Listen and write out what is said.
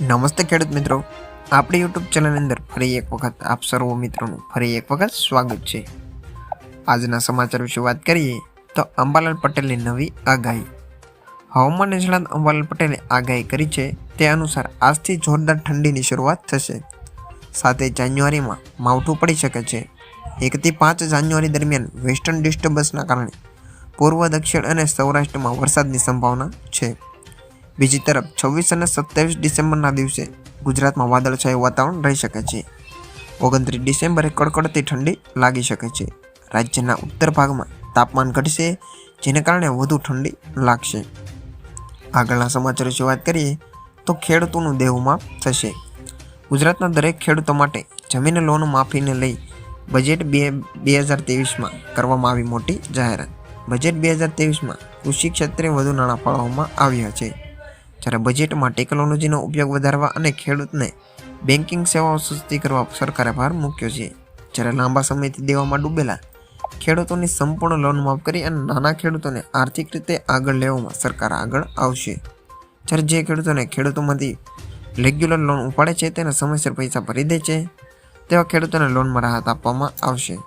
નમસ્તે ખેડૂત મિત્રો. આપણી યુટ્યુબ ચેનલની અંદર ફરી એક વખત આપ સર્વ મિત્રોનું ફરી એક વખત સ્વાગત છે. આજના સમાચાર વિશે વાત કરીએ તો અંબાલાલ પટેલની નવી આગાહી. હવામાન નિષ્ણાત અંબાલાલ પટેલે આગાહી કરી છે તે અનુસાર આજથી જોરદાર ઠંડીની શરૂઆત થશે. સાથે જાન્યુઆરીમાં માવઠું પડી શકે છે. એકથી પાંચ જાન્યુઆરી દરમિયાન વેસ્ટર્ન ડિસ્ટર્બન્સના કારણે પૂર્વ, દક્ષિણ અને સૌરાષ્ટ્રમાં વરસાદની સંભાવના છે. બીજી તરફ છવ્વીસ અને સત્યાવીસ ડિસેમ્બરના દિવસે ગુજરાતમાં વાદળછાયું વાતાવરણ રહી શકે છે. ઓગણત્રીસ ડિસેમ્બરે કડકડતી ઠંડી લાગી શકે છે. રાજ્યના ઉત્તર ભાગમાં તાપમાન ઘટશે, જેને કારણે વધુ ઠંડી લાગશે. આગળના સમાચાર વિશે વાત કરીએ, તો ખેડૂતોનું દેવું થશે. ગુજરાતના દરેક ખેડૂતો માટે જમીન લોન માફીને લઈ બજેટ બે બે હજાર ત્રેવીસમાં કરવામાં આવી મોટી જાહેરાત. બજેટ બે હજાર ત્રેવીસમાં કૃષિ ક્ષેત્રે વધુ નાણાં ફાળવવામાં આવ્યા છે. જ્યારે બજેટમાં ટેકનોલોજીનો ઉપયોગ વધારવા અને ખેડૂતને બેન્કિંગ સેવાઓ સસ્તી કરવા સરકારે ભાર મૂક્યો છે. જ્યારે લાંબા સમયથી દેવામાં ડૂબેલા ખેડૂતોની સંપૂર્ણ લોન માફ કરી અને નાના ખેડૂતોને આર્થિક રીતે આગળ લેવામાં સરકાર આગળ આવશે. જ્યારે જે ખેડૂતોને ખેડૂતોમાંથી રેગ્યુલર લોન ઉપાડે છે, તેને સમયસર પૈસા ભરી દે છે, તેવા ખેડૂતોને લોનમાં રાહત આપવામાં આવશે.